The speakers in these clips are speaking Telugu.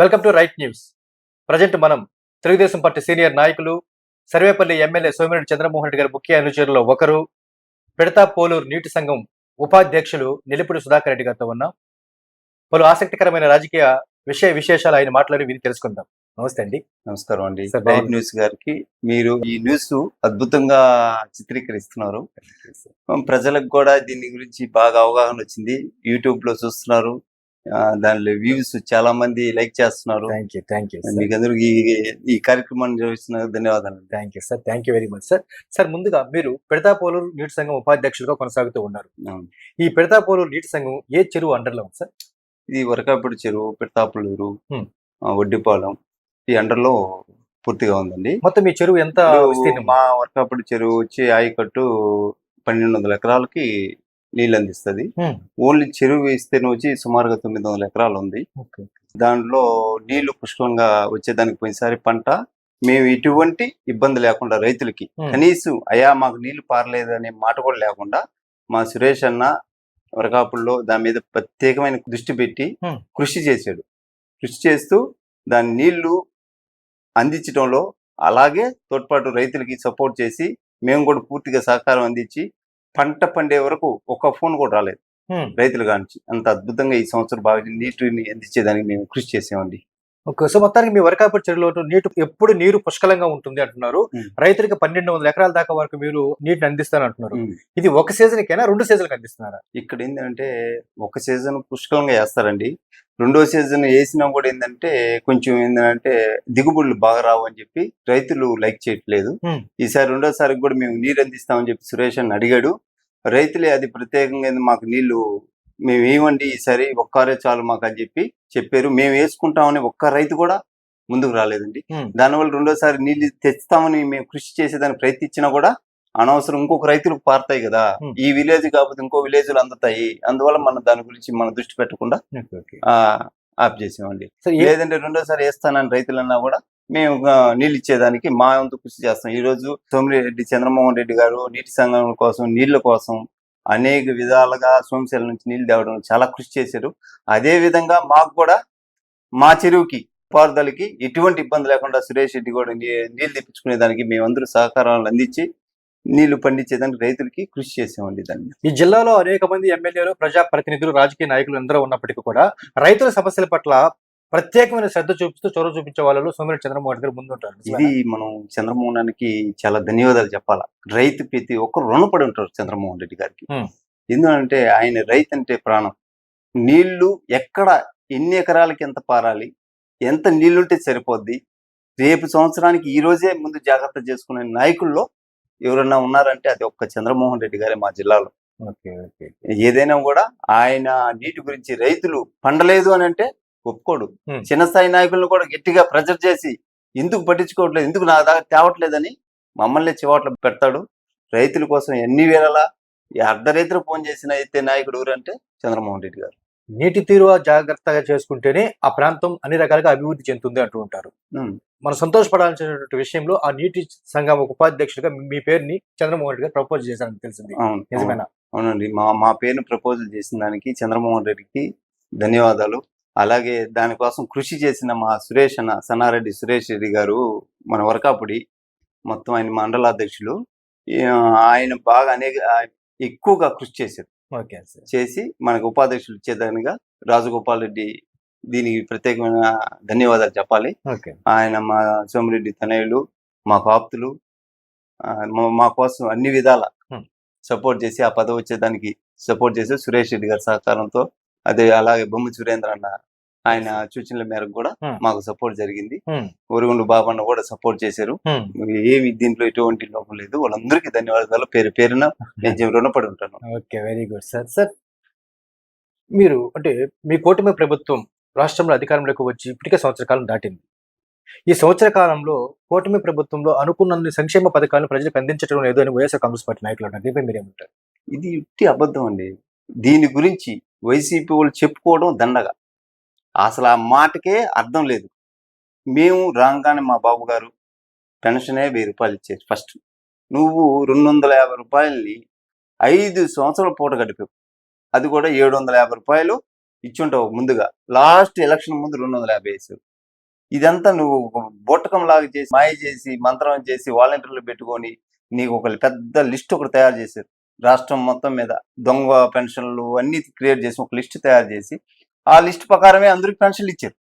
Welcome to right news present మనం తెలుగుదేశం పార్టీ సీనియర్ నాయకులు సర్వేపల్లి ఎమ్మెల్యే సోమిరెడ్డి చంద్రమోహన్ రెడ్డి గారి ముఖ్య అనుచరులో ఒకరు పెడతా పోలూరు నీటి సంఘం ఉపాధ్యక్షులు నిలిపుడి సుధాకర్ రెడ్డి గారితో ఉన్నాం. పలు ఆసక్తికరమైన రాజకీయ విషయ విశేషాలు ఆయన మాట్లాడి విని తెలుసుకుందాం. నమస్తే అండి. నమస్కారం అండి. రైట్. న్యూస్ గారికి మీరు ఈ న్యూస్ అద్భుతంగా చిత్రీకరిస్తున్నారు. ప్రజలకు కూడా దీని గురించి బాగా అవగాహన వచ్చింది. యూట్యూబ్లో చూస్తున్నారు. దానిలో వ్యూస్ చాలా మంది లైక్ చేస్తున్నారు. థ్యాంక్ యూ థ్యాంక్ యూ మీకు అందరికి ఈ కార్యక్రమాన్ని నిర్వహిస్తున్న ధన్యవాదాలు thank you sir thank you very much sir sir ముందుగా మీరు పెడతా పోలూరు నీటి సంఘం ఉపాధ్యక్షులుగా కొనసాగుతూ ఉన్నారు. ఈ పెడతా పోలూరు నీటి సంఘం ఏ చెరువు అండర్లో ఉంది సార్ ఇది వరకాపూడి చెరువు పెడతాపులూరు వడ్డిపాలెం ఈ అండర్లో పూర్తిగా ఉందండి. మొత్తం ఈ చెరువు ఎంత మా వరకాపూడి చెరువు వచ్చి ఆయకట్టు పన్నెండు వందల ఎకరాలకి నీళ్ళు అందిస్తుంది. ఓన్లీ చెరువు విస్తీర్ణం వచ్చి సుమారుగా తొమ్మిది వందల ఎకరాలు ఉంది. దాంట్లో నీళ్ళు పుష్కలంగా వచ్చేదానికి పోయినసారి పంట మేము ఎటువంటి ఇబ్బంది లేకుండా రైతులకి. కనీసం అయ్యా మాకు నీళ్ళు పారలేదు అనే మాట కూడా లేకుండా మా సురేష్ అన్న వరకాపుల్లో దాని మీద ప్రత్యేకమైన దృష్టి పెట్టి. కృషి చేశాడు కృషి చేస్తూ దాని నీళ్ళు అందించడంలో అలాగే తోడ్పాటు రైతులకి సపోర్ట్ చేసి మేము కూడా పూర్తిగా సహకారం అందించి పంట పండే వరకు ఒక్క ఫోన్ కూడా రాలేదు. రైతులు కానించి అంత అద్భుతంగా ఈ సంవత్సరం బాగా నీటిని అందించేదానికి మేము కృషి చేసామండి ఓకే సో మొత్తానికి మీ వరకాపూర్ చెరువులో నీటి ఎప్పుడు నీరు పుష్కలంగా ఉంటుంది అంటున్నారు. రైతులకు పన్నెండు వందల ఎకరాల దాకా వరకు మీరు నీటిని అందిస్తాను అంటున్నారు. ఇది ఒక సీజన్ కైనా రెండు సీజన్కి అందిస్తున్నారా ఇక్కడ ఏంటంటే ఒక సీజన్ పుష్కలంగా వేస్తారండి రెండో సీజన్ వేసినా కూడా ఏంటంటే కొంచెం ఏంటంటే దిగుబడులు బాగా రావు అని చెప్పి రైతులు లైక్ చేయట్లేదు. ఈసారి రెండోసారి కూడా మేము నీరు అందిస్తామని చెప్పి సురేష్ అని అడిగాడు రైతులే అది ప్రత్యేకంగా మాకు నీళ్ళు మేము ఏమండి ఈసారి ఒక్కరే చాలు మాకు అని చెప్పి చెప్పారు. మేము వేసుకుంటామని ఒక్క రైతు కూడా ముందుకు రాలేదండి. దానివల్ల రెండోసారి నీళ్ళు తెస్తామని మేము కృషి చేసేదానికి ప్రయత్నించినా కూడా అనవసరం ఇంకొక రైతులకు పారుతాయి కదా. ఈ విలేజ్ కాకపోతే ఇంకో విలేజ్ అందుతాయి. అందువల్ల మనం దాని గురించి మనం దృష్టి పెట్టకుండా ఆప్ చేసామండి లేదంటే రెండోసారి వేస్తానని రైతులన్నా కూడా మేము నీళ్ళు ఇచ్చేదానికి మా వంతు కృషి చేస్తాం. ఈ రోజు సోమిరెడ్డి చంద్రమోహన్ రెడ్డి గారు నీటి సంఘం కోసం నీళ్ళ కోసం అనేక విధాలుగా సోమశీల నుంచి నీళ్ళు తేవడం చాలా కృషి చేశారు. అదే విధంగా మాకు కూడా మా చెరువుకి పారుదలకి ఎటువంటి ఇబ్బంది లేకుండా సురేష్ రెడ్డి కూడా నీళ్ళు తెప్పించుకునే దానికి మేమందరూ సహకారాలు అందించి నీళ్ళు పండించేదానికి రైతులకి కృషి చేసామండి దాన్ని. ఈ జిల్లాలో అనేక మంది ఎమ్మెల్యేలు ప్రజా ప్రతినిధులు రాజకీయ నాయకులు అందరూ ఉన్నప్పటికీ కూడా రైతుల సమస్యల పట్ల ప్రత్యేకమైన శ్రద్ధ చూపిస్తూ చొరవ చూపించే వాళ్ళలో సోమిరెడ్డి చంద్రమోహన్ రెడ్డి గారు ముందుంటారు. ఇది మనం చంద్రమోహనానికి చాలా ధన్యవాదాలు చెప్పాలా. రైతు ప్రతి ఒక్కరు రుణపడి ఉంటారు చంద్రమోహన్ రెడ్డి గారికి. ఎందుకంటే ఆయన రైతు అంటే ప్రాణం. నీళ్ళు ఎక్కడ ఎన్ని ఎకరాలకి ఎంత పారాలి ఎంత నీళ్ళుంటే సరిపోద్ది రేపు సంవత్సరానికి ఈ రోజే ముందు జాగ్రత్త చేసుకునే నాయకుల్లో ఎవరన్నా ఉన్నారంటే అది ఒక్క చంద్రమోహన్ రెడ్డి గారే మా జిల్లాలో. Okay okay. ఏదైనా కూడా ఆయన నీటి గురించి రైతులు పండలేదు అని అంటే ఒప్పుకోడు. చిన్న స్థాయి నాయకులను కూడా గట్టిగా ప్రెజర్ చేసి ఎందుకు పట్టించుకోవట్లేదు ఎందుకు నా దాకా తేవట్లేదని మమ్మల్ని చివాట్లు పెడతాడు. రైతుల కోసం ఎన్ని వేళలా ఈ అర్ధరైతులు ఫోన్ చేసిన అయితే నాయకుడు ఎవరంటే చంద్రమోహన్ రెడ్డి గారు. నీటి తీరు జాగ్రత్తగా చేసుకుంటేనే ఆ ప్రాంతం అన్ని రకాలుగా అభివృద్ధి చెందుతుంది అంటూ ఉంటారు. మనం సంతోషపడాల్సినటువంటి విషయంలో ఆ నీటి సంఘం ఒక ఉపాధ్యక్షుడిగా మీ పేరుని చంద్రమోహన్ రెడ్డి గారు ప్రపోజ్ చేశారని తెలిసింది. నిజమేనా? అవునండి. మా మా పేరును ప్రపోజల్ చేసిన దానికి చంద్రమోహన్ రెడ్డికి ధన్యవాదాలు. అలాగే దానికోసం కృషి చేసిన మా సురేష్ అన్న సన్నారెడ్డి సురేష్ రెడ్డి గారు మన వరకాపుడి మొత్తం ఆయన మండల అధ్యక్షులు. ఆయన బాగా అనేక ఎక్కువగా కృషి చేశారు. చేసి మనకు ఉపాధ్యక్షులు ఇచ్చేదానిగా రాజగోపాల్ రెడ్డి దీనికి ప్రత్యేకమైన ధన్యవాదాలు చెప్పాలి. ఆయన మా సోమిరెడ్డి తనయులు మా ఆప్తులు ఆ, మా- కోసం అన్ని విధాల. సపోర్ట్ చేసి ఆ పదవి వచ్చేదానికి సపోర్ట్ చేసి సురేష్ రెడ్డి గారి సహకారంతో అదే అలాగే బొమ్మ సురేంద్ర అన్న ఆయన సూచనల మేరకు కూడా Hmm. మాకు సపోర్ట్ జరిగింది. Hmm. ఒరుగుండు బాబన్న కూడా సపోర్ట్ చేశారు. ఏమి దీంట్లో ఎటువంటి లోపం లేదు. వాళ్ళందరికీ ధన్యవాదాలు. పేరు పేరున నేను రుణపడి ఉంటాను. Okay very good sir. Sir మీరు అంటే మీ కూటమి ప్రభుత్వం రాష్ట్రంలో అధికారంలోకి వచ్చి ఇప్పటికే సంవత్సర కాలం దాటింది. ఈ సంవత్సర కాలంలో కూటమి ప్రభుత్వంలో అనుకున్న సంక్షేమ పథకాలను ప్రజలకు అందించడం లేదు అని వైఎస్ఆర్ కాంగ్రెస్ పార్టీ నాయకులు అన్నారు దీనిపై మీరేమంటారు ఇది ఇట్టి అబద్ధం అండి. దీని గురించి వైసీపీ వాళ్ళు చెప్పుకోవడం దండగా. అసలు ఆ మాటకే అర్థం లేదు. మేము రాగానే మా బాబు గారు పెన్షనే వెయ్యి రూపాయలు ఇచ్చేది ఫస్ట్. నువ్వు రెండు వందల యాభై రూపాయలని ఐదు సంవత్సరాల పూట గడిపావు. అది కూడా ఏడు వందల యాభై రూపాయలు ఇచ్చుంటావు ముందుగా. లాస్ట్ ఎలక్షన్ ముందు రెండు వందల యాభై వేసావు. ఇదంతా నువ్వు బొట్టకం లాగా చేసి మాయ చేసి మంత్రం చేసి వాలంటీర్లు పెట్టుకొని నీకు ఒక పెద్ద లిస్ట్ ఒకటి తయారు చేశారు. రాష్ట్రం మొత్తం మీద దొంగ పెన్షన్లు అన్ని క్రియేట్ చేసి ఒక లిస్ట్ తయారు చేసి ఆ లిస్ట్ ప్రకారమే అందరికి పెన్షన్లు ఇచ్చారు.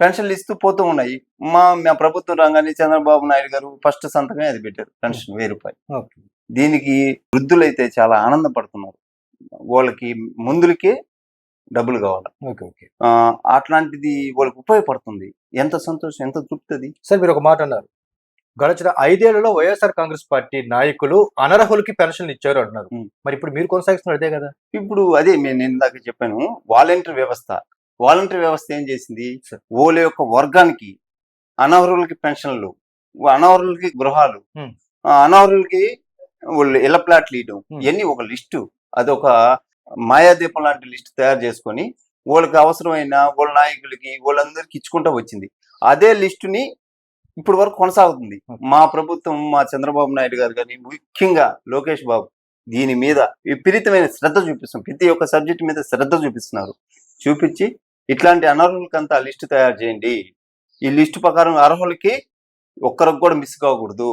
పెన్షన్లు ఇస్తూ పోతూ ఉన్నాయి. మా మా ప్రభుత్వం రంగాన్ని చంద్రబాబు నాయుడు గారు ఫస్ట్ సంతకమే అది పెట్టారు పెన్షన్ వెయ్యి రూపాయలు. దీనికి వృద్ధులైతే చాలా ఆనందపడుతున్నారు. వాళ్ళకి ముందులకే డబ్బులు కావాలి. Okay okay. ఆ, అట్లాంటిది వాళ్ళకి ఉపయోగపడుతుంది. ఎంత సంతోషం ఎంత తృప్తి అది? సార్ మీరు ఒక మాట అన్నారు. గడిచిన ఐదేళ్ళలో వైఎస్ఆర్ కాంగ్రెస్ పార్టీ నాయకులు అనర్హులకి పెన్షన్లు ఇచ్చారు అంటున్నారు. మరి ఇప్పుడు మీరు కొనసాగిస్తున్నారు అదే కదా? ఇప్పుడు అదే నేను ఇందాక చెప్పాను వాలంటీర్ వ్యవస్థ. వాలంటీర్ వ్యవస్థ ఏం చేసింది. ఓల యొక్క వర్గానికి అనర్హులకి పెన్షన్లు అనర్హులకి గృహాలు అనర్హులకి వాళ్ళు ఇళ్ళ ప్లాట్లు ఇవ్వడం. ఇవన్నీ ఒక లిస్టు. అదొక మాయాదీపం లాంటి లిస్ట్ తయారు చేసుకొని వాళ్ళకి అవసరమైన వాళ్ళ నాయకులకి వాళ్ళందరికి ఇచ్చుకుంటూ వచ్చింది. అదే లిస్టుని ఇప్పుడు వరకు కొనసాగుతుంది. మా ప్రభుత్వం మా చంద్రబాబు నాయుడు గారు కానీ ముఖ్యంగా లోకేష్ బాబు దీని మీద విపరీతమైన శ్రద్ధ చూపిస్తాం ప్రతి ఒక్క సబ్జెక్ట్ మీద శ్రద్ధ చూపిస్తున్నారు. చూపించి ఇట్లాంటి అనర్హులకంతా లిస్టు తయారు చేయండి. ఈ లిస్టు ప్రకారం అర్హులకి ఒక్కరికి కూడా మిస్ కాకూడదు.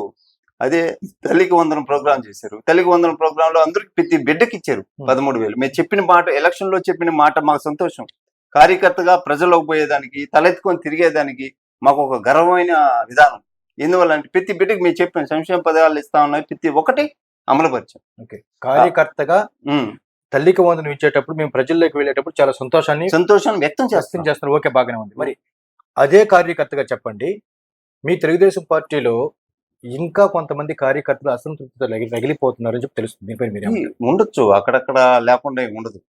అదే తల్లికి వందనం ప్రోగ్రామ్ చేశారు. తల్లికి వందనం ప్రోగ్రామ్లో అందరికి ప్రతి బిడ్డకి ఇచ్చారు. పదమూడు వేలు. మేము చెప్పిన మాట ఎలక్షన్లో చెప్పిన మాట మాకు సంతోషం. కార్యకర్తగా ప్రజల్లోకి పోయేదానికి తలెత్తుకొని తిరిగేదానికి మాకు ఒక గర్వమైన విధానం. ఎందువల్ల అంటే ప్రతి బిడ్డకి మేము చెప్పాం సంక్షేమ పథకాలు ఇస్తా ఉన్నాయి ప్రతి ఒక్కటి అమలుపరిచాం. ఓకే. కార్యకర్తగా. తల్లికి వందనం ఇచ్చేటప్పుడు మేము ప్రజల్లోకి వెళ్ళేటప్పుడు చాలా సంతోషాన్ని సంతోషం వ్యక్తం వ్యక్తం చేస్తాం. చేస్తున్నారు. ఓకే బాగానే ఉంది. మరి అదే కార్యకర్తగా చెప్పండి. మీ తెలుగుదేశం పార్టీలో ఇంకా కొంతమంది కార్యకర్తలు అసంతృప్తితో రగిలి- రగిలిపోతున్నారని చెప్పి తెలుస్తుంది. దీనిపై మీరు? ఉండొచ్చు. అక్కడక్కడ లేకుండా ఉండదు.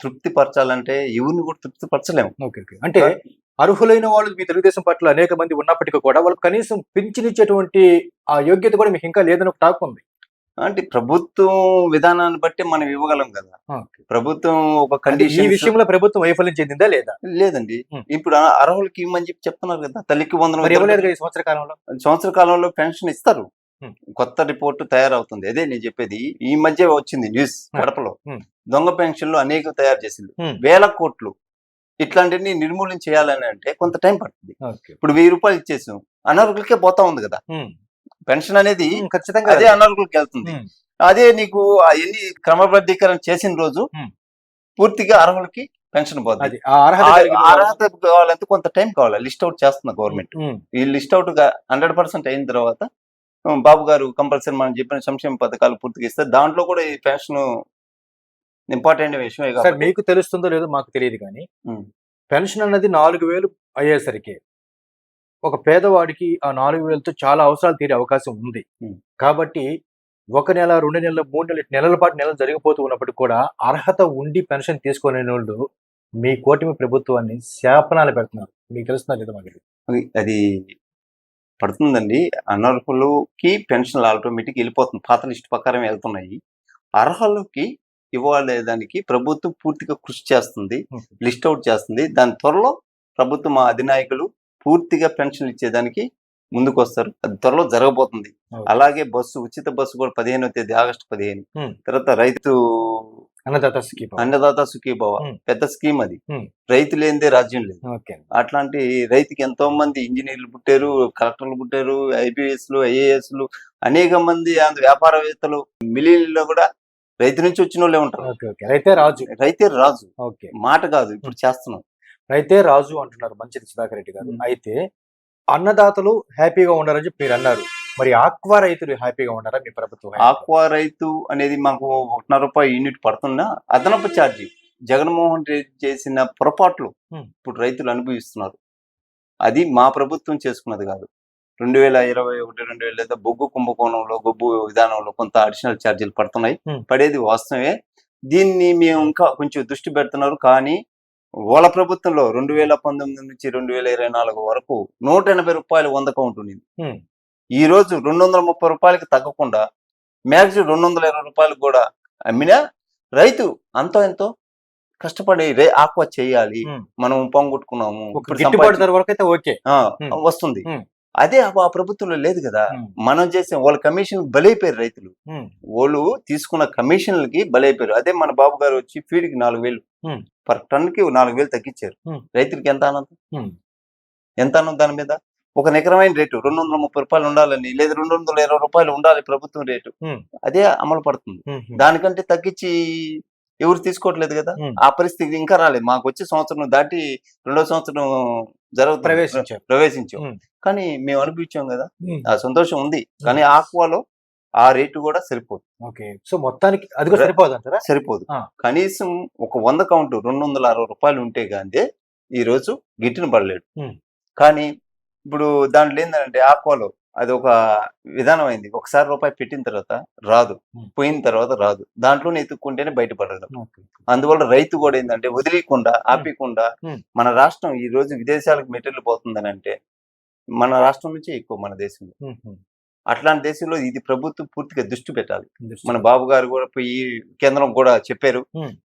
తృప్తి పరచాలంటే ఎవరిని కూడా తృప్తి పరచలేము ఓకే ఓకే. అంటే అర్హులైన వాళ్ళు మీ తెలుగుదేశం పార్టీలో అనేక మంది ఉన్నప్పటికీ కూడా వాళ్ళకి కనీసం పింఛనిచ్చేటువంటి ఆ యోగ్యత కూడా మీకు ఇంకా లేదని ఒక టాక్ ఉంది అంటే ప్రభుత్వం విధానాన్ని బట్టి మనం ఇవ్వగలం కదా. ప్రభుత్వం ఒక అంటే ఈ కండిషన్ విషయంలో ప్రభుత్వం వైఫల్యం చెందిందా లేదా లేదండి. ఇప్పుడు అర్హులకి ఇవ్వమని చెప్పి చెప్తున్నారు కదా తల్లికి వందనం ఇవ్వలేదు ఈ సంవత్సర కాలంలో సంవత్సర కాలంలో పెన్షన్ ఇస్తారు. కొత్త రిపోర్ట్ తయారవుతుంది అదే నేను చెప్పేది ఈ మధ్య వచ్చింది న్యూస్. కడపలో. దొంగ పెన్షన్లు అనేక తయారు చేసింది. వేల కోట్లు ఇట్లాంటివన్నీ నిర్మూలన చేయాలని అంటే కొంత టైం పడుతుంది. ఇప్పుడు వెయ్యి రూపాయలు ఇచ్చేసాం అనర్హులకే పోతా ఉంది కదా. పెన్షన్ అనేది ఖచ్చితంగా అదే అనర్హులకి వెళ్తుంది. అదే నీకు అవన్నీ క్రమబద్ధీకరణ చేసిన రోజు. పూర్తిగా అర్హులకి పెన్షన్ పోతుంది అర్హత కావాలంటే కొంత టైం కావాలి లిస్ట్ అవుట్ చేస్తున్న గవర్నమెంట్. ఈ లిస్ట్ అవుట్గా హండ్రెడ్ పర్సెంట్ అయిన తర్వాత బాబు గారు కంపల్సరీ మనం చెప్పిన సంక్షేమ పథకాలు పూర్తిగా ఇస్తారు దాంట్లో కూడా ఈ పెన్షన్ ఇంపార్టెంట్ సార్ కాబట్టి మీకు తెలుస్తుందో లేదో మాకు తెలియదు కానీ. పెన్షన్ అన్నది నాలుగు వేలు అయ్యేసరికి ఒక పేదవాడికి ఆ నాలుగు వేలతో చాలా అవసరాలు తీరే అవకాశం ఉంది. కాబట్టి ఒక నెల రెండు నెలలు మూడు నెలలు నెలల పాటు నెలలు జరిగిపోతూ ఉన్నప్పటికీ కూడా అర్హత ఉండి పెన్షన్ తీసుకునే వాళ్ళు మీ కూటమి ప్రభుత్వాన్ని శాపనాలు పెడుతున్నారు మీకు తెలుస్తున్నా లేదా మాకు. అది- పడుతుందండి అనర్హులకి పెన్షన్ ఆటోమేటిక్ వెళ్ళిపోతుంది పాత లిస్ట్ ప్రకారం వెళ్తున్నాయి అర్హులకి ఇవ్వలేదానికి ప్రభుత్వం పూర్తిగా కృషి చేస్తుంది. లిస్ట్ అవుట్ చేస్తుంది దాని త్వరలో ప్రభుత్వం మా అధినాయకులు పూర్తిగా పెన్షన్ ఇచ్చేదానికి ముందుకు వస్తారు అది త్వరలో జరగబోతుంది. అలాగే బస్సు ఉచిత బస్సు కూడా పదిహేనో తేదీ ఆగస్టు పదిహేను. తర్వాత రైతు అన్నదాత స్కీమ్ అన్నదాత సుఖీభవ. పెద్ద స్కీమ్ అది. రైతు లేనిదే రాజ్యం లేదు అట్లాంటి రైతుకి ఎంతో మంది ఇంజనీర్లు పుట్టారు కలెక్టర్లు పుట్టారు ఐపీఎస్లు ఐఏఎస్లు అనేక మంది వ్యాపారవేత్తలు మిలియన్లో కూడా రైతు నుంచి వచ్చిన వాళ్ళే ఉంటారు. రైతే రాజు. రైతే రాజు. ఓకే. మాట కాదు ఇప్పుడు చేస్తున్నాం. రైతే రాజు అంటున్నారు మంచిది సుధాకర్ రెడ్డి గారు. అయితే అన్నదాతలు హ్యాపీగా ఉండాలని చెప్పి మీరు అన్నారు మరి ఆక్వా రైతులు హ్యాపీగా ఉన్నారా మీ ప్రభుత్వం? ఆక్వా రైతు అనేది మాకు ఒకటిన్నర రూపాయి యూనిట్ పడుతున్నా అదనపు ఛార్జీ. జగన్మోహన్ రెడ్డి చేసిన పొరపాట్లు. ఇప్పుడు రైతులు అనుభవిస్తున్నారు. అది మా ప్రభుత్వం చేసుకున్నది కాదు. రెండు వేల ఇరవై ఒకటి రెండు వేల లేదా బొగ్గు కుంభకోణంలో బొగ్గు విధానంలో కొంత అడిషనల్ ఛార్జీలు పడుతున్నాయి. పడేది వాస్తవమే దీన్ని మేము ఇంకా కొంచెం దృష్టి పెడుతున్నారు కానీ వాళ్ళ ప్రభుత్వంలో రెండు వేల పంతొమ్మిది నుంచి రెండు వేల ఇరవై నాలుగు వరకు నూట ఎనభై రూపాయలు వందకం ఉంటుంది. ఈ రోజు రెండు వందల ముప్పై రూపాయలకి తగ్గకుండా మ్యాక్సిమం రెండు వందల ఇరవై రూపాయలకు కూడా అమ్మినా రైతు అంతో ఎంతో కష్టపడి రే ఆక్వా చేయాలి. మనం పొంగొట్టుకున్నాము వరకు అయితే ఓకే. వస్తుంది. అదే ఆ ప్రభుత్వంలో లేదు కదా. మనం చేసే వాళ్ళ కమిషన్ బలైపోయారు రైతులు. వాళ్ళు తీసుకున్న కమిషన్లకి బలైపోయారు అదే మన బాబు గారు వచ్చి ఫీడ్కి నాలుగు వేలు. పర్ టన్కి నాలుగు వేలు తగ్గించారు. రైతులకి ఎంత ఆనందం. ఎంత అన్నది దాని మీద ఒక నికరమైన రేటు రెండు వందల ముప్పై రూపాయలు ఉండాలని లేదా రెండు వందల ఇరవై రూపాయలు ఉండాలి ప్రభుత్వం రేటు. అదే అమలు పడుతుంది. దానికంటే తగ్గించి ఎవరు తీసుకోవట్లేదు కదా. ఆ పరిస్థితి ఇంకా రాలేదు. మాకు వచ్చే సంవత్సరం దాటి రెండో సంవత్సరం ప్రవేశించారు ప్రవేశించాం. ఉమ్. కానీ మేము అనిపించాం కదా. ఆ సంతోషం ఉంది. కానీ ఆక్వాలో ఆ రేటు కూడా సరిపోదు. ఓకే. సో మొత్తానికి అది కూడా సరిపోదు అంటారా? సరిపోదు. కనీసం ఒక వంద కౌంట్ రెండు వందల అరవై రూపాయలు ఉంటే గాందే ఈ రోజు గిట్టిన పడలేడు. కానీ ఇప్పుడు దాంట్లో ఏంటంటే ఆక్వాలో అది ఒక విధానం అయింది ఒకసారి రూపాయి పెట్టిన తర్వాత రాదు. పోయిన తర్వాత రాదు దాంట్లోనే ఎత్తుక్కుంటేనే బయటపడగలం ఓకే. అందువల్ల రైతు కూడా ఏంటంటే వదిలేయకుండా ఆపకుండా. మన రాష్ట్రం ఈ రోజు విదేశాలకు మెటీరియల్ పోతుందని అంటే మన రాష్ట్రం నుంచే ఎక్కువ మన దేశంలో. అట్లాంటి దేశంలో ఇది ప్రభుత్వం పూర్తిగా దృష్టి పెట్టాలి. మన బాబు గారు కూడా పోయి కేంద్రం కూడా చెప్పారు.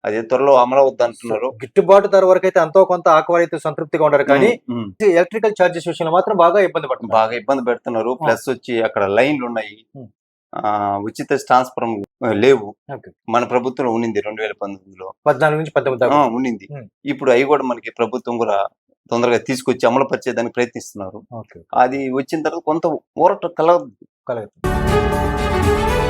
అది త్వరలో అమలు అవుద్ది అంటున్నారు. గిట్టుబాటు ధర వరకు అయితే అంతో కొంత ఆకు రైతు సంతృప్తిగా ఉండరు కానీ. ఎలక్ట్రికల్ ఛార్జెస్ విషయంలో మాత్రం బాగా ఇబ్బంది పడుతున్నారు. బాగా ఇబ్బంది పెడుతున్నారు. ప్లస్ వచ్చి అక్కడ లైన్లు ఉన్నాయి. ఉచిత ట్రాన్స్ఫరం లేవు. మన ప్రభుత్వంలో ఉన్నింది రెండు వేల పంతొమ్మిదిలో. పద్నాలుగు నుంచి ఉన్నింది. ఉమ్. ఇప్పుడు అవి కూడా మనకి ప్రభుత్వం కూడా తొందరగా తీసుకొచ్చి అమలు పరిచేదానికి ప్రయత్నిస్తున్నారు. అది వచ్చిన తర్వాత కొంత ఊరట కలగదు కలుగుతుంది.